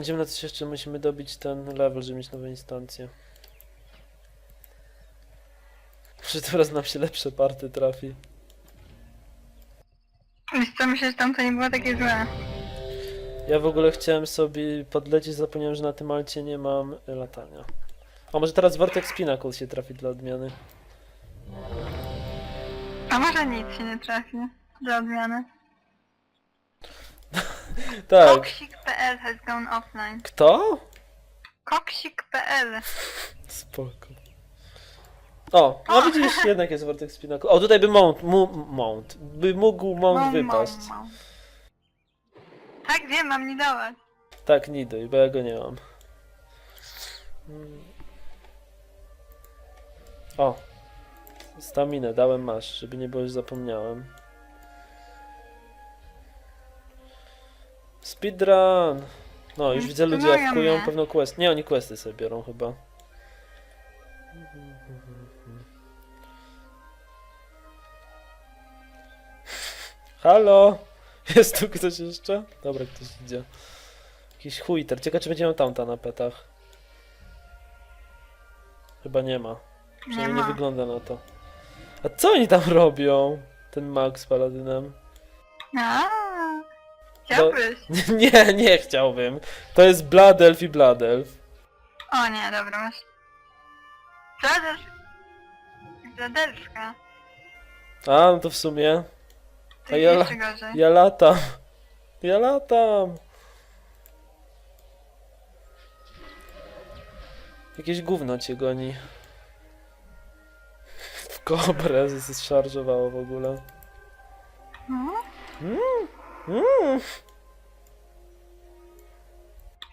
Będziemy na coś jeszcze, musimy dobić ten level, żeby mieć nowe instancje. Może teraz nam się lepsze party trafi. Wiesz co, myślę, że tam to nie było takie złe. Ja w ogóle chciałem sobie podlecieć, zapomniałem, że na tym alcie nie mam y, latania. A może teraz Vortex Pinnacle się trafi dla odmiany? A może nic się nie trafi. Dla odmiany. Tak. Koksik.pl has gone offline. Kto? Koksik.pl Spoko. O, no widzisz, jednak jest Vortex Pinnacle. O, tutaj by mount, mu, mount, by mógł mount Mam, wypaść. mam. Tak, wiem, mam nie. Tak, Niduj, bo ja go nie mam. Mm. O! Staminę dałem masz, żeby nie było, że zapomniałem. Speedrun! No, już Mm, widzę ludzie spróbują awkują mnie. pewno quest. Nie, oni questy sobie biorą chyba. Halo? Jest tu ktoś jeszcze? Dobra, ktoś idzie. Jakiś chujter. Ciekawe, czy będzie miał tamta na petach. Chyba nie ma. Nie Przynajmniej nie ma. wygląda na to. A co oni tam robią? Ten mag z paladynem. A, Chciałbyś? Nie, nie chciałbym. To jest Blood Elf i Blood Elf. O nie, dobra, masz. Zadelf... Zadelska. A, no to w sumie. To A ja- jeszcze gorzej. Ja latam. Ja latam. Jakieś gówno cię goni. W kobrę zszarżowało w ogóle. No, Mm.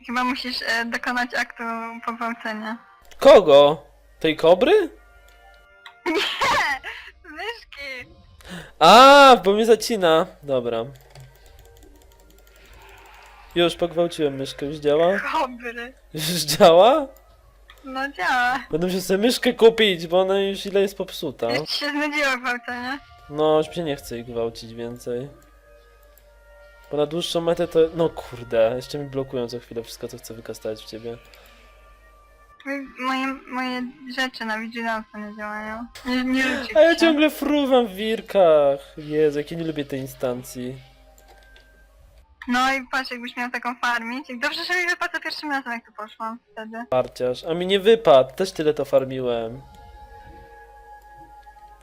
Chyba musisz e, dokonać aktu pogwałcenia. Kogo? Tej kobry? Myszki! A, bo mnie zacina. Dobra. Już pogwałciłem myszkę, już działa? Kobry. Już działa? No działa. Będę musiał sobie myszkę kupić, bo ona już ile jest popsuta. Już ci się znudziło gwałcenie. No, już mnie nie chce ich gwałcić więcej. Bo na dłuższą metę to... No kurde, jeszcze mi blokują co chwilę wszystko, co chcę wykastać w ciebie. Moje, moje rzeczy na Vigilance nie działają. Nie, nie A ja się. ciągle fruwam w wirkach. Jezu, jak ja nie lubię tej instancji. No i patrz, jakbyś miał taką farmić. Jak Dobrze, że mi wypadł za pierwszym razem, jak tu poszłam wtedy. Parciarz. A mi nie wypadł, też tyle to farmiłem.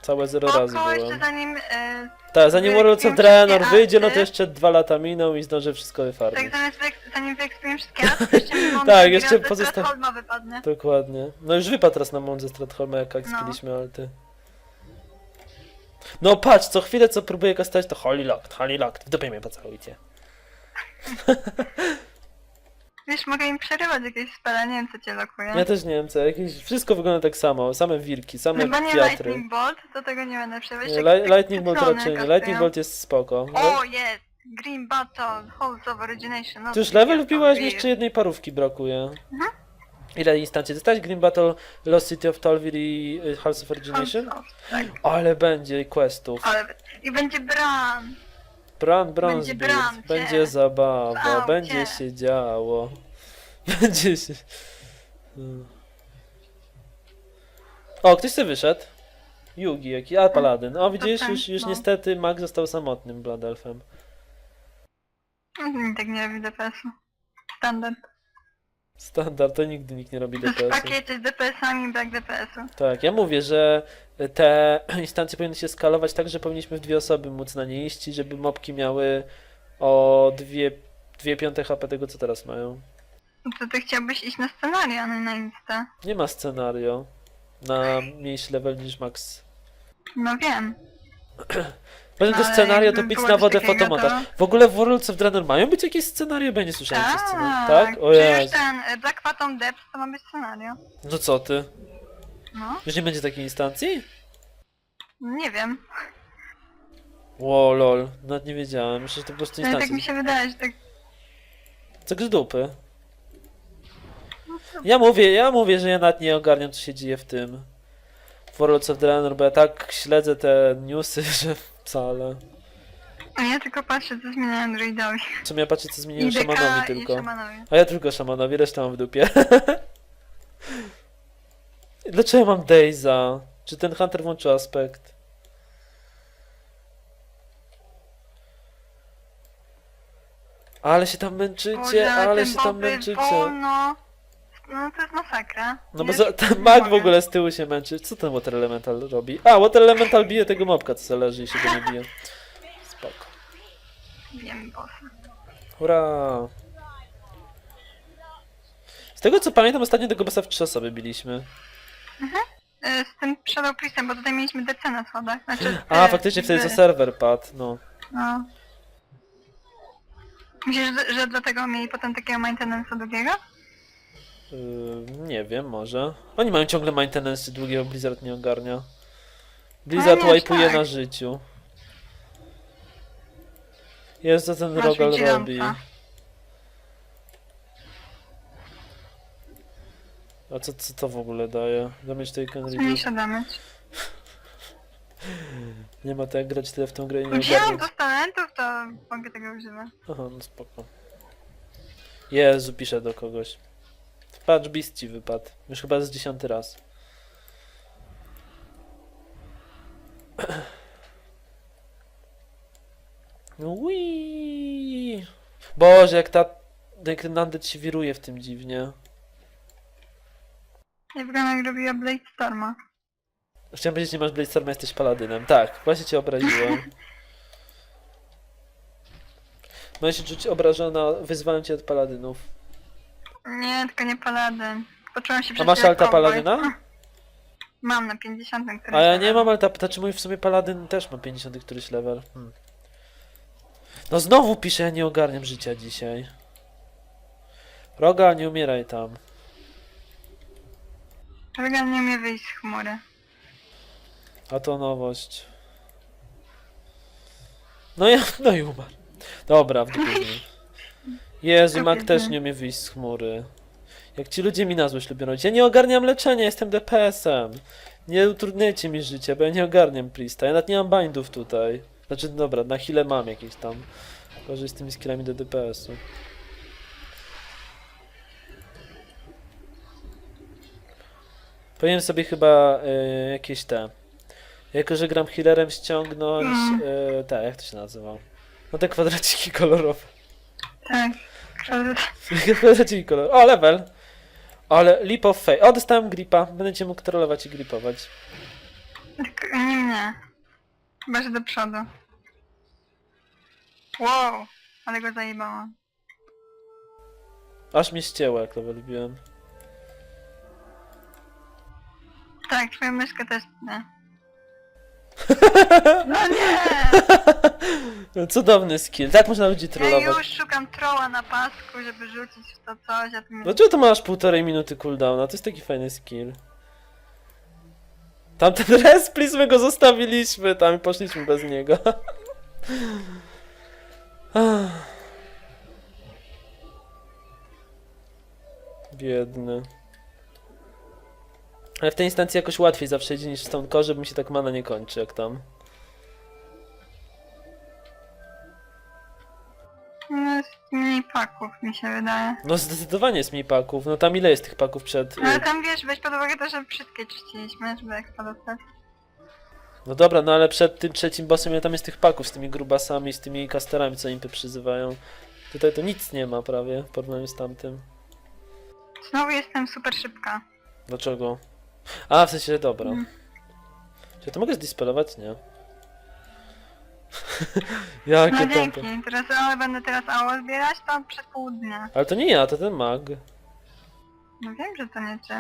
Całe zero razy Oko, jeszcze byłem. zanim... E, Tak, zanim Warlords of Draenor wyjdzie, no to jeszcze dwa lata miną i zdążę wszystko tak wyfarmić. zamiast wyek- zanim wyeksperiuję wszystkie to jeszcze mi mam Tak, jeszcze pozosta... wypadnie. Dokładnie. No już wypadł teraz na mądrze ze Stratholma, jak No. ekspiliśmy alty. No patrz, co chwilę co próbuję kastać to Holy Locked, Holy Locked, w dupie mnie pocałujcie. Wiesz, mogę im przerywać jakieś spele, nie wiem co cię lokuje. Ja też nie wiem co, jakieś, wszystko wygląda tak samo, same wilki, same Chyba nie wiatry. Lightning Bolt, do tego nie będę przerywać. Nie, li- Lightning Bolt raczej nie. Lightning Bolt jest spoko. O, jest! Green Battle, Halls of Origination. No, Ty już level to wbiłaś, mi jeszcze jednej parówki brakuje. Mhm. Ile instancji dostać? Green Battle, Lost City of Tolvir i y, House of Origination? Halls of, tak. Ale będzie questów. Ale... I będzie Bran. Bran Będzie bram cię. będzie zabawa, będzie się działo. Będzie się... Hmm. O, ktoś sobie wyszedł. Yugi, jaki, a Paladyn. O, widzisz, już, już no. niestety Mag został samotnym Blood Elfem. Nikt tak nie robi DPS-u. Standard. Standard, to nigdy nikt nie robi DPS-u. pakiety z DPS-ami, brak DPS-u. Tak, ja mówię, że te instancje powinny się skalować tak, że powinniśmy w dwie osoby móc na nie iść i żeby mopki miały o dwie, dwie piąte HP tego, co teraz mają. No to ty chciałbyś iść na scenariusz, a nie na Insta. Nie ma scenario na mniejszy level niż max. No wiem. Poza tym to Ale scenario to jakby pic było na coś wodę takiego, fotomontaż. W ogóle w Worlds of Draenor mają być jakieś scenario? Bo ja nie słyszałem Tak, przez scenariusz. Tak? O Przecież Jezu. ten e, Black Phantom Depth to ma być scenario. No co ty? No, Już nie będzie takiej instancji? nie wiem. Ło, lol. Nawet nie wiedziałem. Myślę, że to po prostu Ale tak instancja. mi się wydaje, że tak... Co z dupy? No. Ja mówię, ja mówię, że ja nawet nie ogarniam, co się dzieje w tym. W Worlds of Draenor, bo ja tak śledzę te newsy, że wcale. A ja tylko patrzę, co zmieniają druidowi. W sumie ja patrzę co zmieniłem I DK szamanowi i tylko. szamanowi. A ja tylko szamanowi, resztę mam w dupie. Dlaczego ja mam Dejza? Czy ten Hunter włączył aspekt? Ale się tam męczycie, ale ten się tam Bobby męczycie. wolno. No to jest masakra. No bo Ja za, już ten nie mag w mogę. ogóle z tyłu się męczy. Co ten Water Elemental robi? A, Water Elemental bije tego mobka, co leży i się go nie bije. Spoko. Wiem, bossa. Hurra! Z tego co pamiętam, ostatnio tego bossa w trzy osoby biliśmy. E, Z tym Shadow Priestem, bo tutaj mieliśmy DC na schodach. Znaczy, A, e, faktycznie wtedy co serwer padł, no. No. Myślisz, że, że dlatego mieli potem takiego maintenance'a długiego? Yy, nie wiem, może. Oni mają ciągle maintenance, długiego Blizzard nie ogarnia. Blizzard wipe'uje tak. na życiu. Jest co ten Masz Rogal robi. A co, co to w ogóle daje? Damage taken reduce. Zmniejsza damage. Nie ma to jak grać tyle w tą grę i nie Wziąłem ogarniać. to z talentów, to mogę tego używać. Aha, no spoko. Jezu, piszę do kogoś. Patrz, Beast ci wypadł. Już chyba z dziesiąty raz. Ui. Boże, jak ta... Jak ten się wiruje w tym dziwnie. Ja wyglądam jak robiła Blade Storma. Chciałem powiedzieć, nie masz Blade Storma, jesteś paladynem. Tak, właśnie cię obraziłem. Możesz się czuć obrażona, wyzwałem cię od paladynów. Nie, tylko nie paladyn. Poczułam się A przed masz chwilą alta cowboy. paladyna? Mam na 50, który A ja nie mam, ale ta, znaczy mój w sumie paladyn też ma 50 któryś level. Hmm. No znowu piszę, ja nie ogarniam życia dzisiaj. Roga, nie umieraj tam. Regan nie umie wyjść z chmury. A to nowość. No ja, no i umarł. Dobra, w dupie mnie. Jezu, Mak też mnie. nie umie wyjść z chmury. Jak ci ludzie mi na złość lubią robić. Ja nie ogarniam leczenia, jestem DPS-em. Nie utrudniajcie mi życie, bo ja nie ogarniam Priesta. Ja nawet nie mam bindów tutaj. Znaczy, dobra, na chwilę mam jakieś tam. Gorzej z tymi skillami do DPS-u. Powinien sobie chyba y, jakieś te... Jako, że gram healerem ściągnąć... Y, te, jak to się nazywa? No te kwadraciki kolorowe. Tak. kwadraciki kolorowe. O, level! Ale leap of faith. O, dostałem gripa. Będę cię mógł trollować i gripować. Tylko nie mnie. Chyba, że do przodu. Wow, ale go zajebałam. Aż mnie ścięło, jak level lubiłem. Tak, twoją myszkę też nie. No nie! Cudowny skill. Tak można ludzi Ja trollować. już szukam trolla na pasku, żeby rzucić w to coś, a ty mi... Dlaczego to masz półtorej minuty cooldowna? To jest taki fajny skill. Tamten resplis my go zostawiliśmy tam i poszliśmy bez niego. Ach. Biedny. Ale w tej instancji jakoś łatwiej zawsze idzie niż w Stone Core, bo mi się tak mana nie kończy jak tam. No jest mniej paków, mi się wydaje. No zdecydowanie jest mniej paków. No tam ile jest tych paków przed... No ale tam wiesz, weź pod uwagę to, że wszystkie czyściliśmy, żeby ekspa dostać. No dobra, no ale przed tym trzecim bossem ile tam jest tych paków z tymi grubasami, z tymi kasterami, co impy przyzywają. Tutaj to nic nie ma prawie w porównaniu z tamtym. Znowu jestem super szybka. Dlaczego? A, w sensie, dobra. Mm. Czy ja to mogę zdispelować? Nie. Jakie No dzięki, teraz ale będę teraz ało zbierać, to przez pół dnia. Ale to nie ja, to ten mag. No wiem, że to nie ty.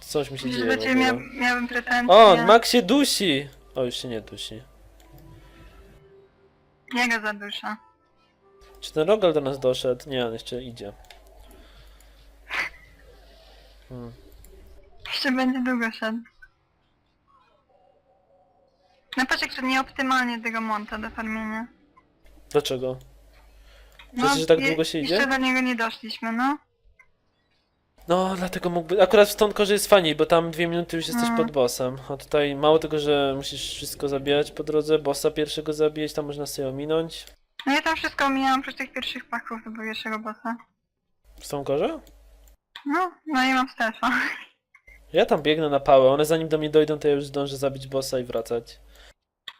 Coś mi się Że dzieje do w ciebie ogóle. mia miałem pretensje. O, mag się dusi! O, już się nie dusi. Ja go zaduszę. Czy ten Rogal do nas doszedł? Nie, on jeszcze idzie. Hmm. Jeszcze będzie długo szedł. No patrz jak to nieoptymalnie tego monta do farmienia. Dlaczego? Przecież tak je- długo się idzie? Jeszcze do niego nie doszliśmy, no. No, dlatego mógłby... Akurat w Stonekorze jest fajniej, bo tam dwie minuty już jesteś Mm. pod bossem. A tutaj mało tego, że musisz wszystko zabijać po drodze, bossa pierwszego zabijać, tam można sobie ominąć. No ja tam wszystko omijałam oprócz tych pierwszych paków do pierwszego bossa. W Stonekorze? No, no i mam stefa. Ja tam biegnę na pałę, one zanim do mnie dojdą, to ja już zdążę zabić bossa i wracać.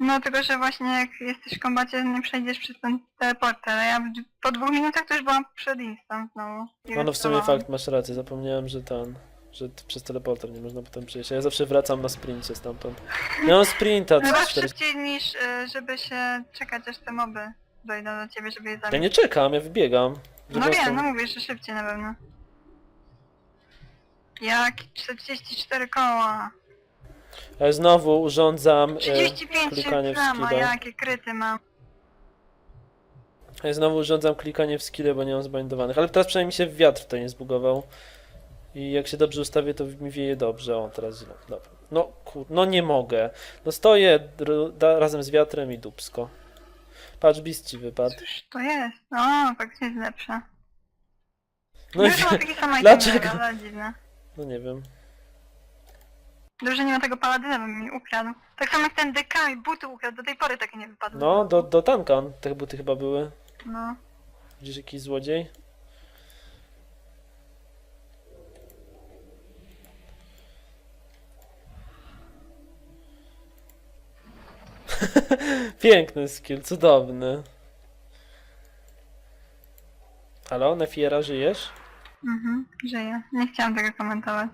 No tylko, że właśnie jak jesteś w kombacie, nie przejdziesz przez ten teleporter, a ja po dwóch minutach to już byłam przed instam znowu. I No, no w sumie fakt, masz rację, zapomniałem, że ten... Że t- przez teleporter nie można potem przejść. A ja zawsze wracam na sprincie stamtąd. Ja mam sprinta, Chyba 4... szybciej niż, y, żeby się czekać aż te moby dojdą do ciebie, żeby je zabić. Ja nie czekam, ja wybiegam. No wiem, no mówię, że szybciej na pewno. Jak 44 koła. Ja znowu urządzam... e, 35 klikanie w flama, skilla. jakie kryty mam. Ja znowu urządzam klikanie w skille, bo nie mam zbindowanych. Ale teraz przynajmniej się wiatr tutaj nie zbugował. I jak się dobrze ustawię, to mi wieje dobrze. O, teraz źle. Dobra. No kur... no nie mogę. No stoję da, razem z wiatrem i dupsko. Patrz, bis ci wypadł. Cóż to jest? No, faktycznie jest lepsze. No i item, Dlaczego? Ale dziwne. No nie wiem. Dobrze nie ma tego paladyna, bo mi ukradł. Tak samo jak ten DK i buty ukradł, do tej pory takie nie wypadły. No, do, do tanka te buty chyba były. No. Widzisz jakiś złodziej? Piękny skill, cudowny. Halo, Nefiera, żyjesz? Mhm, żyję. Nie chciałam tego komentować.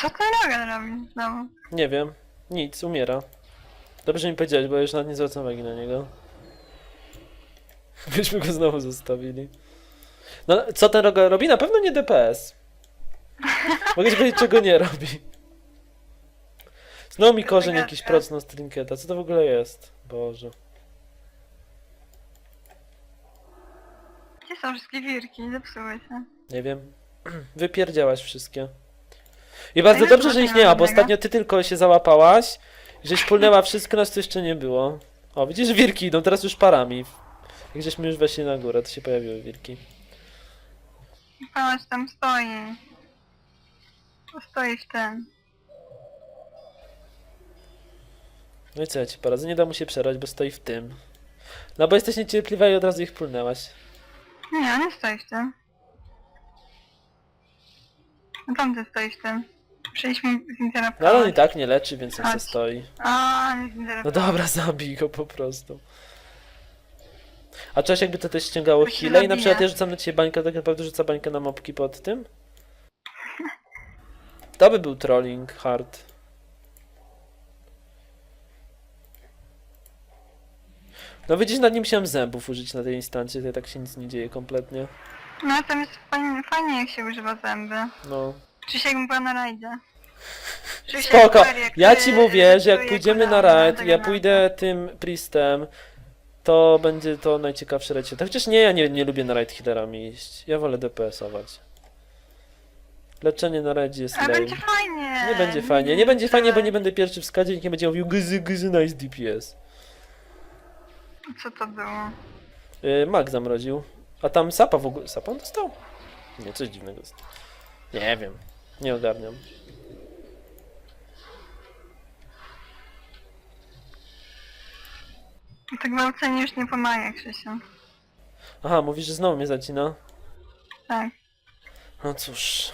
Co ten Logan robi znowu? Nie wiem. Nic, umiera. Dobrze mi powiedziałeś, bo już nawet nie zwracam uwagi na niego. Byśmy go znowu zostawili. No, co ten Roga robi? Na pewno nie DPS. Mogę ci powiedzieć, czego nie robi. Znowu mi korzeń jakiś procnął z trinketa. Co to w ogóle jest? Boże. Gdzie są wszystkie wirki? Zepsuły się. Nie wiem. Wypierdziałaś wszystkie. I bardzo dobrze, że ich nie ma, bo ostatnio ty tylko się załapałaś. Żeś pulnęła wszystko, nas tu jeszcze nie było. O, widzisz, wirki idą teraz już parami. Jak żeśmy już weszli na górę, to się pojawiły wirki. Patrz, tam stoi. Stoi w tym. No i co ja ci poradzę? Nie da mu się przerwać, bo stoi w tym. No bo jesteś niecierpliwa i od razu ich pulnęłaś. Nie, on nie stoi w tym. No tam ty stoi w tym. Przyjęliśmy z No ale on i tak nie leczy, więc se Chodź. stoi. A, nie z No dobra, zabij go po prostu. A cześć jakby to też ściągało To się chwilę i na zabija. przykład ja rzucam na ciebie bańkę, tak naprawdę rzuca bańkę na mopki pod tym? To by był trolling hard. No widzisz, nad nim musiałem zębów użyć na tej instancji, tutaj tak się nic nie dzieje kompletnie. No tam jest fajnie, fajnie jak się używa zęby. No. Czy się jakbym była na rajdzie. Się Spoko, jak ja ci mówię, że jak pójdziemy na kolana, raid, tak ja na- pójdę tym priestem, to będzie to najciekawsze raid. Chociaż nie, ja nie, nie lubię na raid healerami iść. Ja wolę DPS-ować. Leczenie na raidzie jest lame. będzie fajnie. Nie będzie fajnie, nie będzie fajnie, bo nie będę pierwszy w skadzie, nikt nie będzie mówił gzy, gzy, nice DPS. Co to było? Yy, Mag zamroził. A tam Sapa w ogóle... Sapa on dostał? Nie, coś dziwnego jest. Nie wiem. Nie ogarniam. Tak gwałcenie już nie pomaga, Krzysiu. Aha, mówisz, że znowu mnie zacina? Tak. No cóż,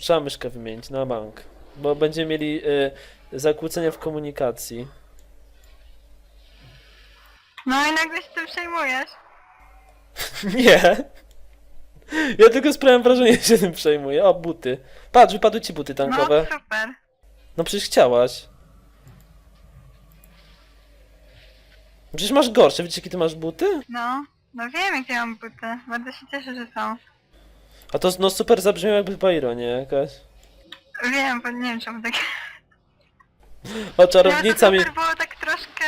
trzeba myszkę wymienić na bank. Bo będziemy mieli y, zakłócenia w komunikacji. No i nagle się tym przejmujesz. Nie! Ja tylko sprawiam wrażenie, że się tym przejmuję. O, buty. Patrz, wypadły ci buty No tankowe. super. No przecież chciałaś. Przecież masz gorsze, widzisz jakie ty masz buty? No. No wiem jakie mam buty. Bardzo się cieszę, że są. A to no super zabrzmiało jakby Byronie jakaś. Wiem, bo nie wiem czemu tak... O, czarownica Ale mi... to było tak troszkę...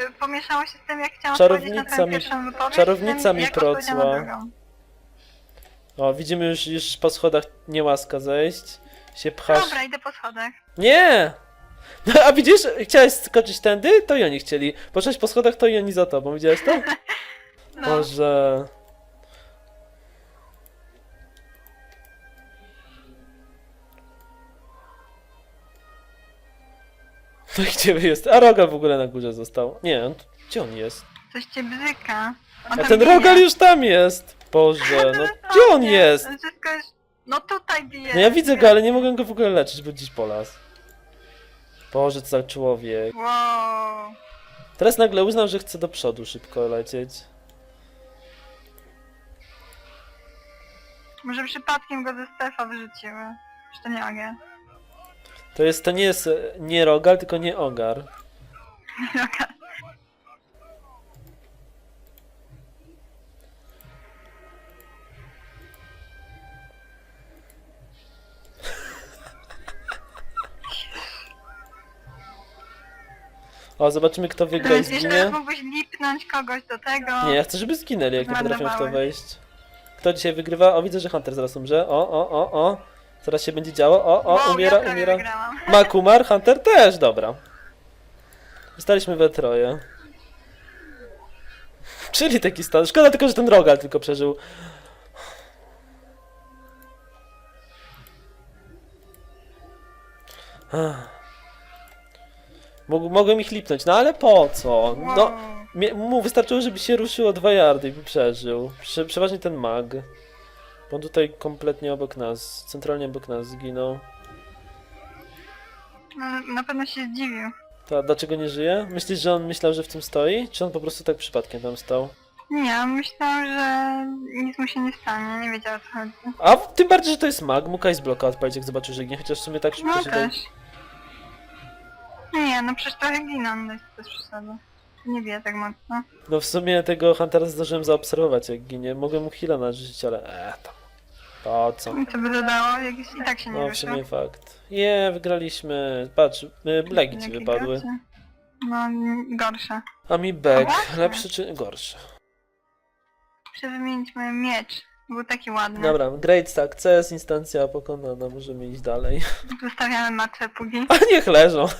y, Pomieszało się z tym jak chciałam Czarownica powiedzieć na twoją mi- pierwszą wypowiedź. czarownica mi procła. O, widzimy już, już po schodach niełaska zejść. Się pchasz. Dobra, idę po schodach. Nie! No, a widzisz, chciałeś skoczyć tędy, to i oni chcieli. Poszłeś po schodach, to i oni za tobą. Widziałeś to? No, Może... No i gdzie wy jest? A Rogal w ogóle na górze został. Nie, on, gdzie on jest? coś cię bzyka. On A tam ten bije. Rogal już tam jest! Boże, no gdzie on jest? Wszystko jest... No tutaj bije. No ja widzę go, ale nie mogę go w ogóle leczyć, bo dziś po las. Boże, co za człowiek. Wow. Teraz nagle uznał, że chce do przodu szybko lecieć. Może przypadkiem go ze Stefa wyrzuciły. To nie Agę? To jest, to nie jest e, nie Rogal, tylko nie Ogar. O, zobaczymy kto wygra i zginie. mógłbyś lipnąć kogoś do tego. Nie, ja chcę, żeby zginęli, jak nie potrafią w to wejść. Kto dzisiaj wygrywa? O, widzę, że Hunter zaraz umrze. O, o, o, o. Zaraz się będzie działo. O, o, Wow, umiera, ja prawie umiera. wygrałam. Makumar, Hunter też, dobra. Zostaliśmy we troje. Czyli taki stan. Szkoda tylko, że ten Rogal tylko przeżył. Ach. Mógł, mogłem ich lipnąć, no ale po co? No. Mie- mu wystarczyło, żeby się ruszyło dwa yardy i by przeżył. Prze przeważnie ten mag. Bo on tutaj kompletnie obok nas, centralnie obok nas zginął. No, na pewno się zdziwił. To a dlaczego nie żyje? Myślisz, że on myślał, że w tym stoi? Czy on po prostu tak przypadkiem tam stał? Nie, myślałam, że nic mu się nie stanie. Nie wiedział o co chodzi. A w- tym bardziej, że to jest mag, mógł z bloka odpalić, jak zobaczył, że ginie, chociaż w sumie tak szybko No się też. Nie, no przecież trochę giną, no jest bez przesady. Nie bije tak mocno. No w sumie tego Huntera zdążyłem zaobserwować, jak ginie. Mogłem mu heal'a narzucić, ale eee, tam. Po co? I co by dodało? I tak się nie No w rusza. sumie fakt. Je, wygraliśmy. Patrz, y, ci Jakie wypadły. gacie. No, n- gorsze. A mi back. właśnie. Lepszy czy gorszy? Muszę wymienić mój miecz. Był taki ładny. Dobra, great success, instancja pokonana, możemy iść dalej. Zostawiamy martwe pugi. A niech leżą.